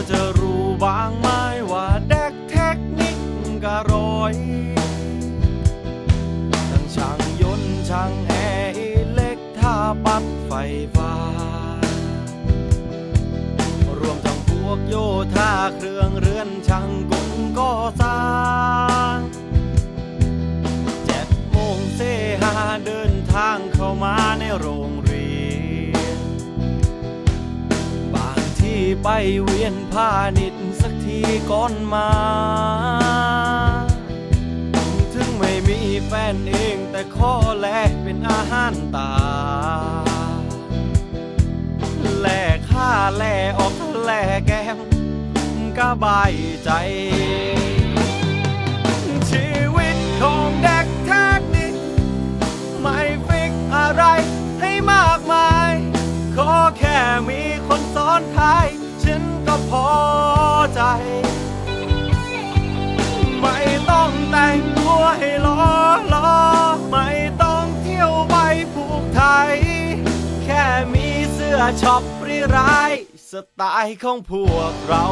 อจะรู้บ้างไหมว่าเด็กเทคนิคกะรอยทั้งช่างยนต์ช่างแอร์อิเล็กท่าปั๊บไฟฟ้า รวมทั้งพวกโยธาเครือ ไปเวียนพาณิชย์สักทีก่อนมา ถึงไม่มีแฟนเองแต่ข้อแลกเป็นอาหารตา แลกค่าแลออกแลแก้มก็บายใจชีวิตของเด็กแทกนี้ไม่ฟิกอะไรให้มากมาย ขอแค่มีคนซ้อนท้าย ใจ ไม่ต้องแต่งตัวให้ล้อล้อไม่ต้องเที่ยวใบผูกไทย แค่มีเสื้อช็อปรีร้สไตล์ของพวกเรา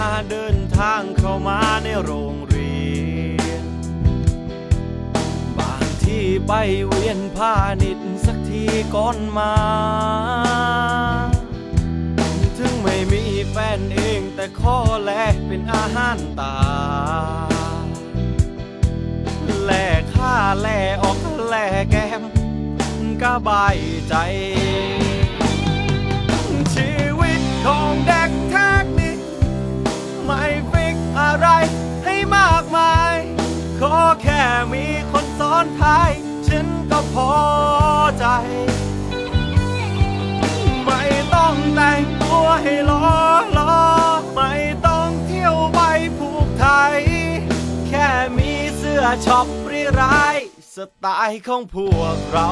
เซหาเดินทางเข้ามาในโรงเรียน บางที่ไปเวียนพาณิชย์สักทีก่อนมา ถึงไม่มีแฟนเองแต่ข้อแลกเป็นอาหารตา แลกค่าแลออกแลแก้มก็บายใจ อนท้าย ฉันก็พอใจ ไม่ต้องแต่งตัวให้ล้อล้อไม่ต้องเที่ยวใบผูกไทย แค่มีเสื้อช็อปรีร้สไตล์ของพวกเรา